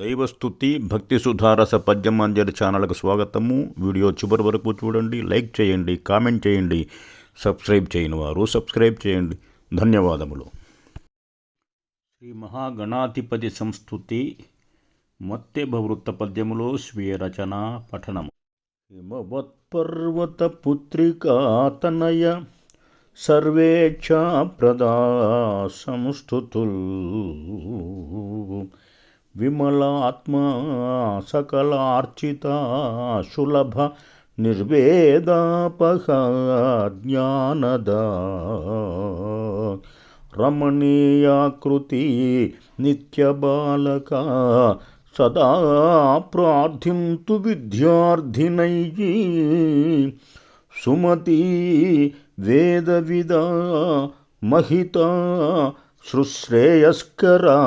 దైవస్థుతి భక్తి సుధారస పద్యమాంజలి ఛానల్కు స్వాగతము. వీడియో చివరి వరకు చూడండి లైక్ చేయండి కామెంట్ చేయండి సబ్స్క్రైబ్ చేయని వారు సబ్స్క్రైబ్ చేయండి. ధన్యవాదములు. శ్రీ మహాగణాధిపతి సంస్థుతి మత్తెభవృత్త పద్యములో స్వీయ రచన పఠనము. హిమవత్పర్వత పుత్రికాతనయ సర్వేచ్ఛా ప్రదా సంస్థుతుల్. विमलात्मा सकलार्चिता सुलभ निर्वेदापहा रमणीयाकृति नित्यबालका सदा प्रार्थिं तु विद्यार्थिनैः। सुमती वेदविदा महिता शुश्रेयस्करा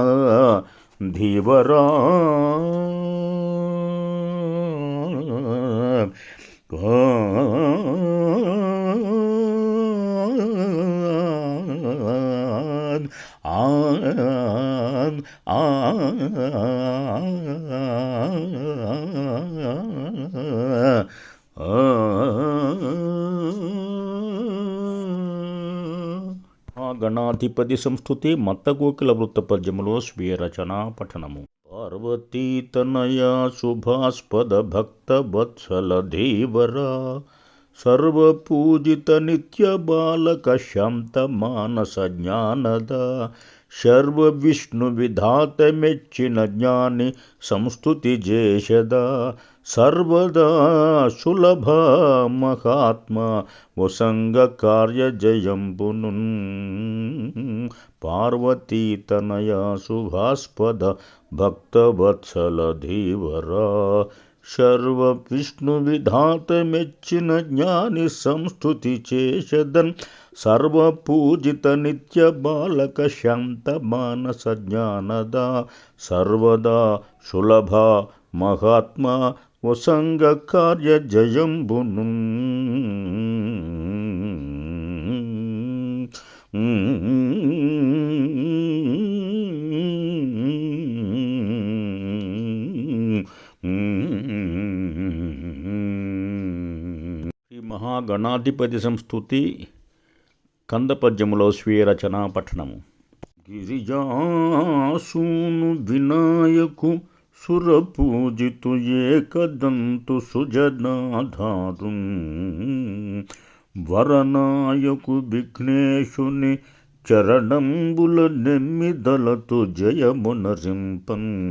धीवरा an an సంస్థుతి మత్తగోకిల వృత్త పద్యములో స్వీయ రచన పఠనము పార్వతీతనయ శుభాస్పద భక్త వత్సల ధీవరా సర్వపూజిత నిత్య బాలక శాంత మానస జ్ఞానద. సర్వ విష్ణు విధాత మెచ్చిన జ్ఞాని సంస్థుతి జేషద. సర్వదా సులభ మహాత్మ వసంగ కార్య జయంబును పార్వతీతనయ శుభాస్పద భక్తవత్సల ధీవరా. శర్వ విష్ణు విధాత మెచ్చిన జ్ఞాని సంస్థుతి చేసదన్ సర్వపూజిత నిత్య బాలక శాంత మానస జ్ఞానద సర్వదా సులభ మహాత్మ వసంగ కార్య జయంబును Mm-hmm. మహాగణాధిపతి సంస్థుతి కందపద్యములో స్వీయ రచనా పఠనము. గిరిజాసూను వినాయకు సురపూజితు ఏకదంతు సుజనాధారు. వరనాయకు విఘ్నేశుని చరణంబుల నెమ్మిదలతు జయమునరింపన్